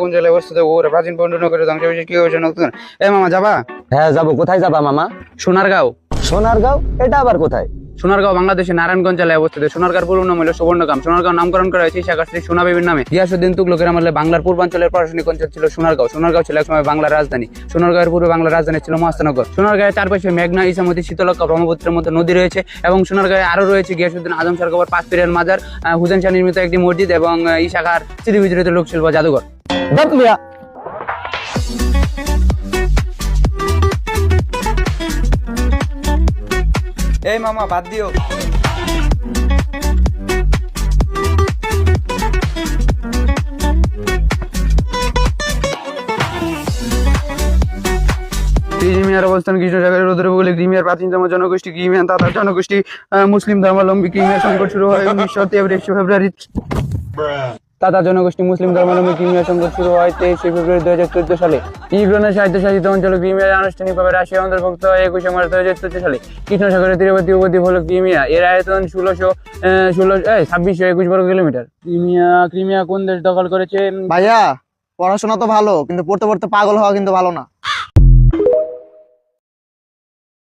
কোন জেলায় অবস্থিত? ওরা প্রাচীন পণ্ডনগরের ধ্বংস কি হয়েছে? নতুন এ মামা যাবা? হ্যাঁ যাব। কোথায় যাবা মামা? সোনারগাঁও। সোনারগাঁও? এটা আবার কোথায়? সোনারগাঁও, বাংলাদেশের নারায়ণগঞ্জ জেলায় অবস্থিত। সোনারগাঁর পূর্ব নাম হলো সুবর্ণগ্রাম সোনারগাঁও নামকরণ করা হয়েছে শ্রী সোনাবিবির নামে। গিয়াসুদ্দিন তুগলকের আমলে বাংলার পূর্বাঞ্চলের প্রশাসনিক অঞ্চল ছিল সোনারগাঁও। সোনারগাঁও ছিল একসময় বাংলার রাজধানী। সোনারগাঁয়ের পূর্বে বাংলার রাজধানী ছিল মহাস্তানগর সোনারগাঁয়ের চারপাশে মেঘনা ইসামতি শীতলক্ষা ব্রহ্মপুত্রের মতো নদী রয়েছে এবং সোনারগাঁয়ে আরও রয়েছে গিয়াসুদ্দিন আজম সরকার পাঁচ পীরের মাজার হুসেন শাহ নির্মিত একটি মসজিদ এবং এই শাখার স্মৃতিবিজড়িত লোকশিল্প জাদুঘর। এই মামা, বাদ দিও। অবস্থান কৃষ্ণসাগরের উত্তর উপকূলে ক্রিমিয়ার প্রাচীনতম জনগোষ্ঠী ক্রিমিয়ান তাতার জনগোষ্ঠী মুসলিম ধর্মাবলম্বী ক্রিমিয়ার সংকট শুরু হয় উনিশশো তেইশ ফেব্রুয়ারি তাতার জনগোষ্ঠী মুসলিম ধর্মাবলম্বী ক্রিমিয়া সংকট শুরু হয় তেইশে ফেব্রুয়ারি দু হাজার চোদ্দ সালে। ইউক্রেনের স্বায়ত্তশাসিত অঞ্চল ক্রিমিয়া আনুষ্ঠানিকভাবে রাশিয়া অন্তর্ভুক্ত হয় একুশে মার্চ দু হাজার চোদ্দ সালে। কৃষ্ণসাগরের তীরবর্তী উপদ্বীপ হল ক্রিমিয়া। এর আয়তন ষোলোশো ষোলো ছাব্বিশশো একুশ বর্গ কিলোমিটার। ক্রিমিয়া ক্রিমিয়া কোন দেশ দখল করেছে? ভাইয়া পড়াশোনা তো ভালো কিন্তু পড়তে পড়তে পাগল হওয়া কিন্তু ভালো না।